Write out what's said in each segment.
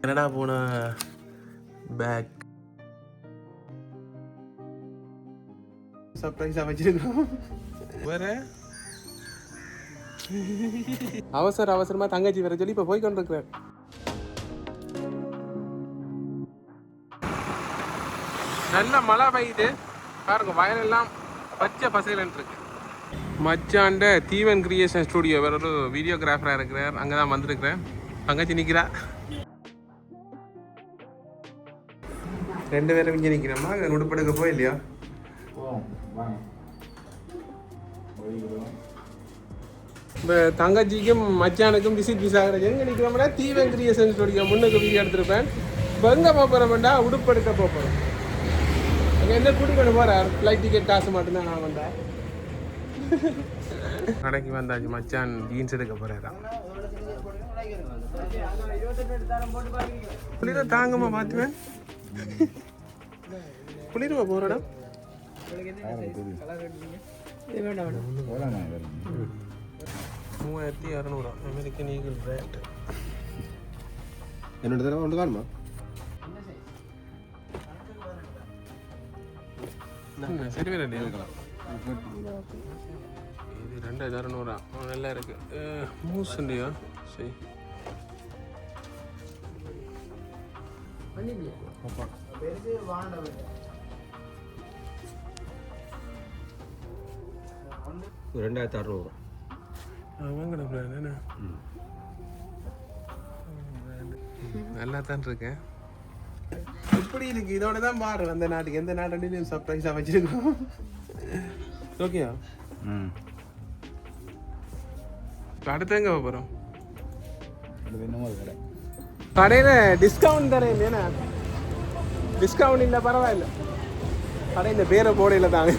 Canada போன? Back. சர்ப்ரைஸாக வச்சிருக்கோம். வேற? அவசர அவசரமா தங்கச்சி வர சொல்லி இப்போ போய் கொண்டிருக்கிறார். நல்ல மழை பெய்யுது. பாருங்க வயலெல்லாம் பச்சை பசைலன்னு இருக்கு. மச்சாண்ட தீவன் கிரியேஷன் ஸ்டுடியோ வேற ஒரு வீடியோகிராஃபராக இருக்கிறார். அங்கே தான் வந்திருக்கிறேன். தங்கச்சி நிற்கிறா ரெண்டு பேரும் இங்கே நிற்கிறோமா அங்கே உடுப்படுக்க போய் இல்லையா? இப்போ தங்கச்சிக்கும் மச்சானுக்கும் விசிட் விசா எங்கே நிற்கிறோம்னா தீவன் கிரியேஷன் ஸ்டுடியோ முன்னுக்கு வீடியோ எடுத்திருப்பேன். இப்போ எங்கே போகிறோம்டா உடுப்படுக்க போகிறோம் அங்கே என்ன கூட்டிக்கொண்டு போகிறார் ஃப்ளைட் டிக்கெட் காசு மட்டும்தான் நான் வந்தேன். கடைக்கு வந்தாச்சு மச்சான் ஜீன்ஸ் எடுக்க போகிறாராம் குளிர தாங்கம்மா பார்த்துவேன் குளிருவா போகிறடா மூவாயிரத்தி இரநூறுவா அமெரிக்கன் ஈகிள் ரேட்டு என்னோட தடவை ஒன்று காணுமா? சரி வேற இது ரெண்டாயிரத்தி அறநூறா. நல்லா இருக்கு. மூஸ் இல்லையா சரி. ரெண்டாயிரத்தி அறநூறு. வாங்கடா பிராண்ட் என்ன? நல்லா தான் இருக்கேன் எப்படி இருக்கு இதோட தான் பாரு அந்த நாட்டுக்கு? எந்த நாட்டுலையும் சர்ப்ரைஸாக வச்சிருக்கோம். ஓகேயா? ம். அடுத்து எங்கே போகிறோம் கடை. கடையில் டிஸ்கவுண்ட் தரேன் ஏன்னா டிஸ்கவுண்ட் இல்லை பரவாயில்ல. கடையில் பேரை போடையில் தாங்க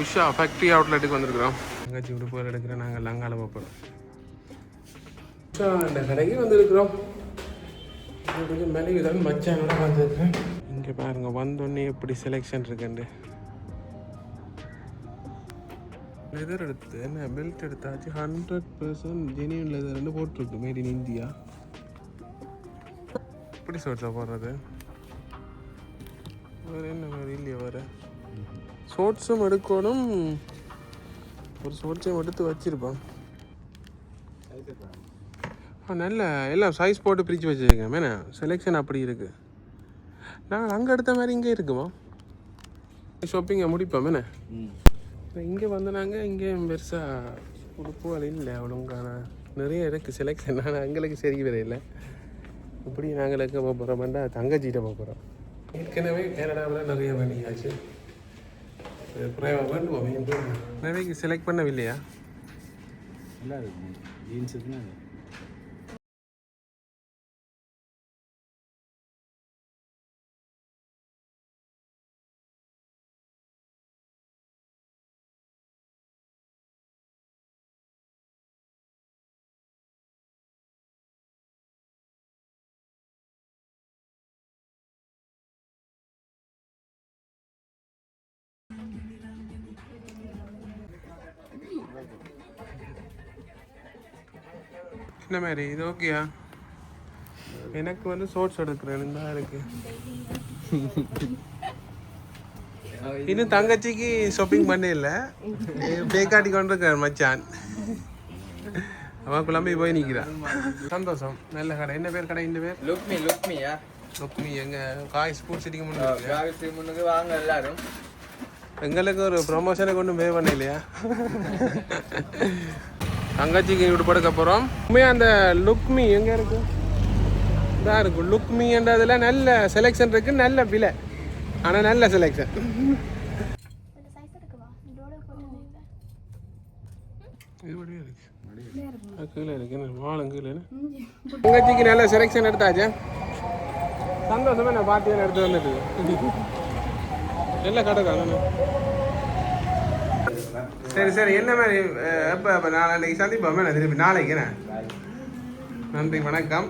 உஷா ஃபேக்ட்ரி அவுட்லெட்டுக்கு வந்திருக்கிறோம். தங்கச்சி உடுப்புகள் எடுக்கிறேன் நாங்கள் லங்கால போகிறோம் உஷா இந்த கடைக்கு வந்திருக்கிறோம். கொஞ்சம் மலிவு தான் மச்சானோட வந்திருக்கேன். இங்கே பாருங்க வந்தோடனே எப்படி செலெக்ஷன் இருக்குண்டு லெதர் எடுத்து என்ன பெல்ட் எடுத்தாச்சு ஹண்ட்ரட் பர்சன்ட் ஜெனியூன் லெதர்னு போட்டிருக்கு மேட் இன் இந்தியா எப்படி ஷோட்ஸாக போடுறது வேறு என்ன வேறு இல்லையா வேறு. ஷோட்ஸும் எடுக்கணும். ஒரு ஷோட்ஸையும் எடுத்து வச்சிருப்பான். ஆ நல்ல எல்லாம் சைஸ் போட்டு பிரித்து வச்சுருக்கேன் மேனே செலெக்ஷன் அப்படி இருக்குது நாங்கள் அங்கே எடுத்த மாதிரி இங்கே இருக்குமா? ஷாப்பிங்கை முடிப்போம் மேனே இப்போ இங்கே வந்து நாங்கள் இங்கே பெருசாக உடுப்புகள் இல்லை அவ்வளோங்கான நிறைய இருக்குது செலெக்ஷன் ஆனால் எங்களுக்கு சரி வரையில இப்படி நாங்கள் எங்கே போக போகிறோம்டா தங்கச்சிட்ட போக போகிறோம் ஏற்கனவே கனடாவில் நிறைய பண்ணியாச்சு நிறைய செலக்ட் பண்ணவில்லையா? நல்லா இருக்கு என்ன மாதிரி. இது ஓகேயா எனக்கு வந்து ஷோர்ட்ஸ் எடுக்கிறேன். தான் இருக்கு. இன்னும் தங்கச்சிக்கு ஷாப்பிங் பண்ண இல்லை பேக்காட்டி கொண்டு இருக்கார் மச்சான். அவன் குழம்பி போய் நிற்கிறான் சந்தோஷம். நல்ல கடை. என்ன பேர் கடை இந்த பேர்? லுக்மி லுக்மியா லுக்மி. எங்க? காய் ஸ்போர்ட்ஸ் சிட்டிக்கு முன்னாடி முன்னுக்கு வாங்க எல்லாரும். எங்களுக்கு ஒரு ப்ரொமோஷனை கொண்டு பே பண்ண இல்லையா தங்கச்சிக்கு இப்படி படுக்க போகிறோம் உண்மையாக அந்த லுக்மி எங்கே இருக்கு? இதாக இருக்கும் லுக்மின்றதில் நல்ல செலெக்ஷன் இருக்கு. நல்ல விலை. ஆனால் நல்ல செலெக்ஷன் கீழே என்ன வாழும் கீழே தங்கச்சிக்கு நல்ல செலெக்ஷன் எடுத்தாச்சு? சந்தோஷமா நான் பார்த்து எடுத்து வந்துட்டு நல்ல கடை தான் தானே? சரி சரி. என்ன மாதிரி அஹ், அப்போ நாளைக்கு சந்திப்போம். நான் திருப்பி நாளைக்கு என்ன? நன்றி வணக்கம்.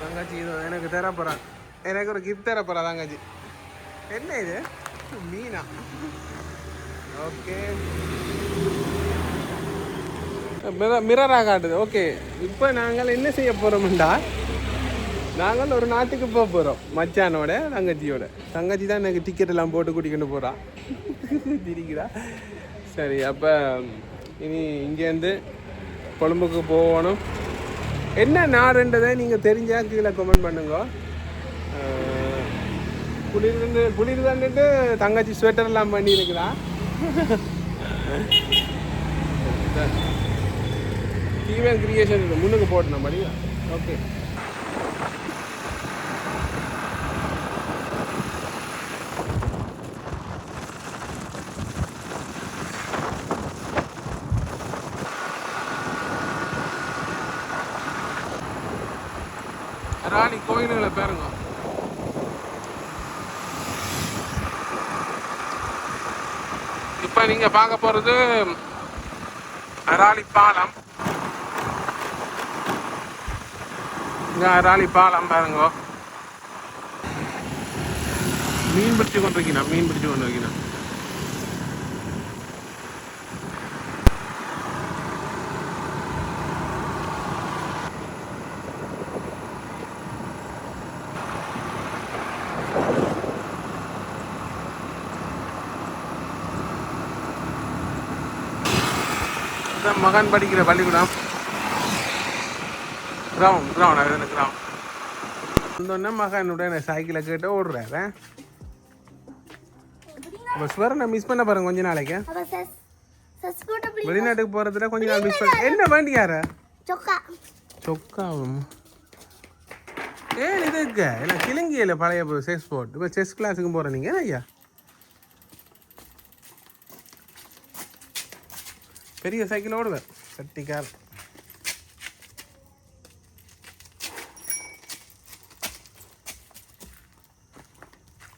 தங்காச்சி இது எனக்கு தர எனக்கு ஒரு கிஃப்ட் தர போகிறா என்ன இது? மீனா? ஓகே. மிரராக காட்டுது. ஓகே. இப்போ நாங்கள் என்ன செய்ய போகிறோம்டா நாங்கள் ஒரு நாட்டுக்கு போக போகிறோம் மச்சானோட தங்கச்சியோட. தங்கச்சி தான் எனக்கு டிக்கெட் எல்லாம் போட்டு கூட்டிக்கிட்டு போகிறான் திரிக்கிறா. சரி அப்போ இனி இங்கேருந்து கொழும்புக்கு போகணும். என்ன நாடுன்றதை நீங்கள் தெரிஞ்சா கீழே கமெண்ட் பண்ணுங்க. குளிர்ந்து குளிர் குளிர் தாண்டுட்டு தங்கச்சி ஸ்வெட்டர் எல்லாம் பண்ணியிருக்கிறா. டிவிஎன் கிரியேஷன் முன்னுக்கு போட்டணும் படிக்கலாம் ஓகே ராணி கோயில்களை பாருங்க. இப்போ நீங்கள் பார்க்க போகிறது அராளி பாலம் இங்கே அராளி பாலம் பாருங்க. மீன் பிடிச்சு கொண்டு மீன் பிடிச்சு கொண்டு இதான் மகன் படிக்கிற பள்ளிக்கூடம். கிரவுண்ட் கிரவுண்ட் அது எனக்கு கிரவுண்ட் வந்தோடனே மகனுடைய சைக்கிளை கேட்டு ஓடுறாரு. அப்போ ஸ்வரனை மிஸ் பண்ண பாருங்க கொஞ்ச நாளைக்கு. போட்டு வெளிநாட்டுக்கு போகிறதுல கொஞ்ச நாள் மிஸ் பண்ண என்ன வேண்டியார சொக்கா. சொக்காவும். ஏன் இது இருக்க இல்லை கிழங்கியில் பழைய செஸ் போர்ட் இப்போ செஸ் கிளாஸுக்கு போகிற நீங்கள் ஐயா? பெரிய சைக்கிள் ஓடுவேன் சட்டி கார்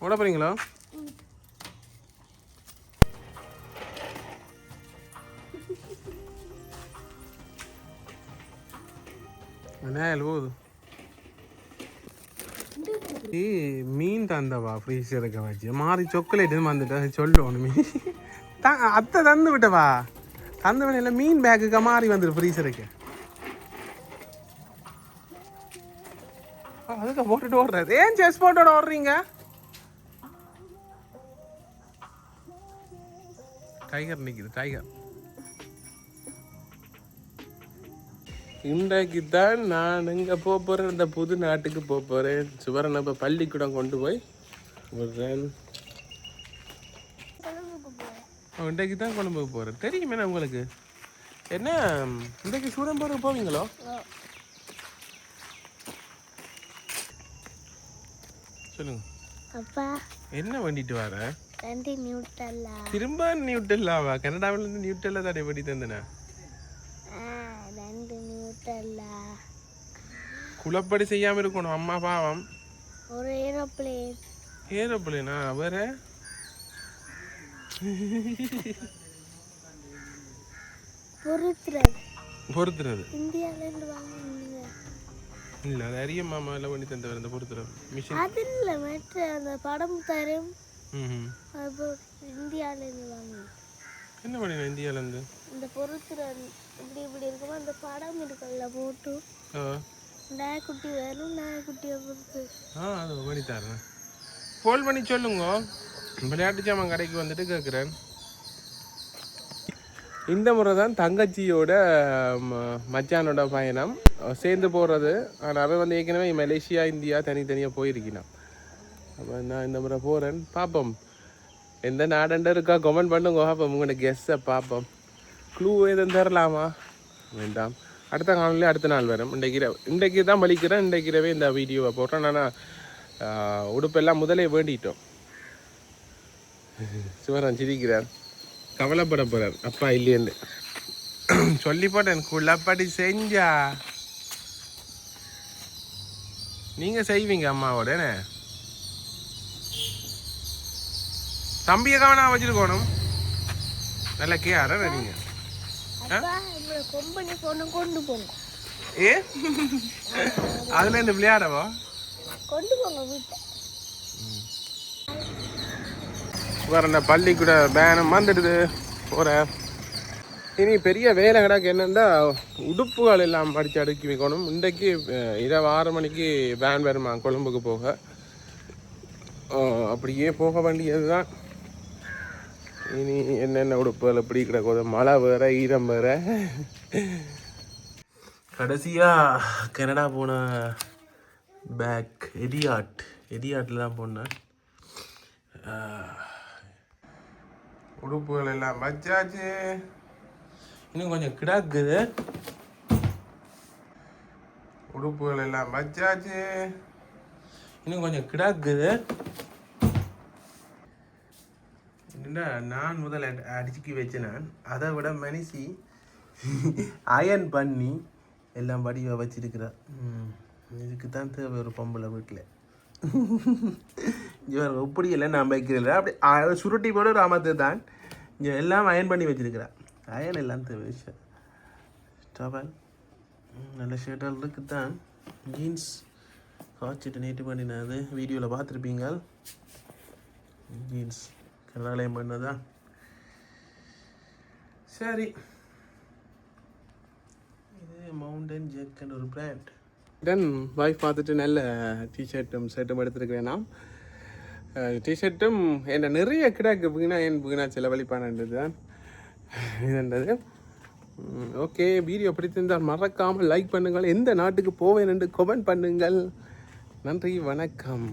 ஓட போறீங்களோ? நேயல் போகுது மீன் தந்தவா? ஃப்ரீஸருக்கு வச்சு. மாறி சொக்கலேட்டுன்னு வந்துட்டேன் சொல்லுவோம் மீன். அத்தை தந்து விட்டவா? அந்த வேலையில் மீன் பேக்குக்கு மாறி வந்துடு ஃப்ரீசருக்கு அதுக்கு போட்டுட்டு ஓடுறது. ஏன் செஸ் போட்டோட ஓடுறீங்க? டைகர் நிற்கிது டைகர் இன்றைக்கு தான் நான் இங்கே போக போகிறேன் இந்த புது நாட்டுக்கு போக போகிறேன் சுவரன் இப்போ பள்ளிக்கூடம் கொண்டு போய் விடுறேன். இன்றைக்கு தான் கொழும்புக்கு போகிறேன் தெரியுமே உங்களுக்கு? என்ன இன்றைக்கு சூடம் போகிற போவீங்களோ சொல்லுங்க. அப்பா. என்ன வேண்டிட்டு வர? நியூட்டல்லா. திரும்ப நியூட்டல்லாவா? கனடாவிலேருந்து நியூட்டல்ல தானே வேண்டி தந்தேனா? ரெண்டு நியூட்டல்லா. குளப்படி செய்யாமல் இருக்கணும் அம்மா பாவம். ஒரு ஏரோப்ளேன். ஏரோப்ளேனா? வேற? பொறுத்துறது. பொறுத்துறது. இந்தியாவிலேருந்து வாங்குனீங்க இல்லை அது அரிய மாமா எல்லாம் பண்ணி தந்தவர் இந்த பொறுத்துறது. மிஷின். அது இல்லை மற்ற அந்த படம் தரும். இந்தியாவிலேருந்து வாங்குனேன் என்ன பண்ணினா இந்தியாவிலேருந்து இந்த பொறுத்துறது இப்படி இப்படி இருக்குமோ அந்த படம் இருக்குல்ல போட்டு. நாய்க்குட்டி வேணும் நாய்க்குட்டியை பொறுத்து. ஆ அது பண்ணி தரேன். ஃபோன் பண்ணி சொல்லுங்க. விளையாட்டு ஜாமான் கடைக்கு வந்துட்டு கேட்குறேன் இந்த முறை தான் தங்கச்சியோட ம, மச்சானோட பயணம். சேர்ந்து போகிறது ஆனால் அவன் வந்து ஏற்கனவே மலேசியா இந்தியா தனித்தனியாக போயிருக்கினான் அப்போ நான் இந்த முறை போகிறேன் பார்ப்போம் எந்த நாடண்ட இருக்கா? கமெண்ட் பண்ணுங்க. பார்ப்போம் உங்களோட கெஸ்ஸை பார்ப்போம் க்ளூ எதுவும் தரலாமா? வேண்டாம். அடுத்த காலையில் அடுத்த நாள் வரும். இன்றைக்கு இன்றைக்கு தான் வலிக்கிறேன். இன்றைக்கிறவே இந்த வீடியோவை போடுறேன் ஆனால் உடுப்பெல்லாம் முதலே வேண்டிட்டோம். சிவரான் சிரிக்கிறார். கவலைப்பட போகிறார் அப்பா இல்லையேன்னு சொல்லி போட்டேன் குள்ளப்படி செஞ்சா. நீங்கள் செய்வீங்க அம்மாவோட என்ன? தம்பியை கவனம் வச்சிருக்கணும். நல்ல கேர நீங்க. கொண்டு போங்க. ஏ? அதுல இந்த விளையாடவா? கொண்டு போங்க வீட்டை. வேற இந்த பள்ளிக்கூட பேனம் வந்துடுது போகிற இனி பெரிய வேலை கிடக்கு என்னென்னா உடுப்புகள் எல்லாம் படித்து அடுக்கி வைக்கணும். இன்றைக்கு இரவு ஆறு மணிக்கு வேன் வருமா கொழும்புக்கு போக? அப்படியே போக வேண்டியது தான் இனி என்னென்ன உடுப்புகள் எப்படி கிடக்குது மழை வேற ஈரம் வேற. கடைசியாக கனடா போன பேக் எடியாட் எடியாட்டில் தான் போனேன். உடுப்புகள் எல்லாம் வச்சாச்சு. இன்னும் கொஞ்சம் கிடக்குது. உடுப்புகள் எல்லாம் வச்சாச்சு. இன்னும் கொஞ்சம் கிடக்குது. என்னடா நான் முதல் அடிச்சுக்கி வச்சேன் நான் அதை விட மனுஷி அயன் பண்ணி எல்லாம் வடிவ வச்சிருக்கிறா ம், இதுக்கு தான் தேவை ஒரு பொம்பளை வீட்டில் இவர் இப்படி இல்லை நான் வைக்கிறேன் அப்படி சுருட்டி போட ராமத்து தான். இங்கே எல்லாம் அயன் பண்ணி வச்சிருக்கிறேன் அயன் எல்லாம் தேவை டவல் நல்ல ஷர்ட்டால் இருக்கு தான் ஜீன்ஸ் காய்ச்சிட்டு நேற்று பண்ணினது. வீடியோவில் பார்த்துருப்பீங்க ஜீன்ஸ் கனாலயம் பண்ணதா? சரி. இது மவுண்டன் ஜெக்கன் ஒரு பிராண்ட் தென் வைஃப் பார்த்துட்டு நல்ல டிஷர்ட்டும் ஷர்ட்டும் எடுத்துருக்கிறேன் நான். டிஷர்ட்டும் என்ன நிறைய கிடாக்கு வீணா என் வீணா செலவழிப்பானது தான் இதுன்றது ஓகே வீடியோ பிடித்திருந்தால் மறக்காமல் லைக் பண்ணுங்கள். எந்த நாட்டுக்கு போவேன் என்று கொமெண்ட் பண்ணுங்கள். நன்றி வணக்கம்.